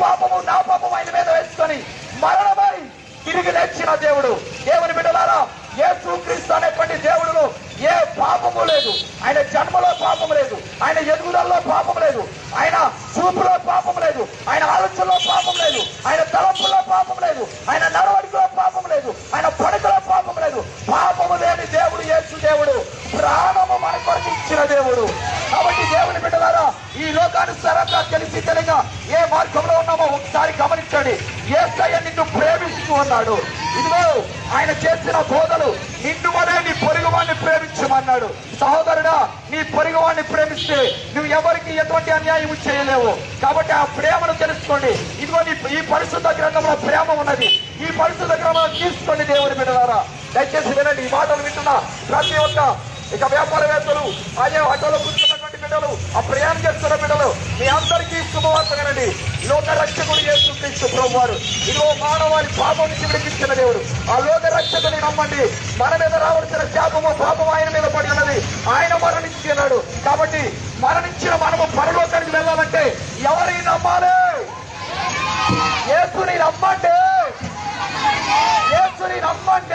పాపము నా పాపము ఆయన మీద వేసుకొని మరణమై తిరిగి లేచిన దేవుడు. దేవుని బిడ్డలారా ఏ క్రీస్తు అనేటువంటి దేవుడులో ఏ పాపము లేదు. ఆయన జన్మలో పాపము లేదు. ఆయన ఎదుగుదలలో పాపం లేదు. ఆయన చూపులో పాపం లేదు. ఆయన ఆలోచనలో పాపం లేదు. ఆయన తలంపులో పాపం లేదు. ఆయన నడవడికలో పాపం లేదు. ఆయన పడుకలో పాపం లేదు. పాపము లేని దేవుడు యేసు దేవుడు. ప్రాణము మన కొరకు ఇచ్చిన దేవుడు. కాబట్టి దేవుని బిడ్డలారా ఈ లోకానుసారంగా తెలిసి తెలియక ఏ మార్గంలో ఉన్నామో ఒకసారి గమనించండి. ఏసయ్య నిన్ను ప్రేమిస్తూ ఉన్నాడు. ఇదిగో ఆయన చేసిన బోధలు నిన్ను వలె నీ పొరుగువాన్ని ప్రేమించమన్నాడు. సహోదరుడా నీ పొరుగువాన్ని ప్రేమిస్తే నువ్వు ఎవరికి ఎటువంటి అన్యాయం చేయలేవు. కాబట్టి ఆ ప్రేమను తెలుసుకోండి. ఇదిగో నీ ఈ పరిశుద్ధ గ్రంథంలో ప్రేమ ఉన్నది. ఈ పరిశుద్ధ గ్రంథంలో తీసుకోండి దేవుని బిడ్డలారా. దయచేసి వినండి. ఈ మాటలు వింటున్న ప్రతి ఒక్క ఇక వ్యాపారవేత్తలు అదే ఆటోలో కూర్చున్నటువంటి బిడ్డలు ఆ ప్రయాణం చేస్తున్న బిడ్డలు మీ అంత శుభవార్త లోక రక్షకుడు యేసుక్రీస్తు ప్రభు వారు ఇదిగో మానవాళి పాపం నుంచి విడిపించిన దేవుడు. ఆ లోక రక్షకుని నమ్మండి. మన మీద రావాల్సిన శాపము పాపం ఆయన మీద పడి ఉన్నది. ఆయన మరణించినాడు కాబట్టి మరణించిన మనము పరలోకానికి వెళ్ళాలంటే ఎవరిని నమ్మాలి? యేసుని నమ్మండి. యేసుని నమ్మండి.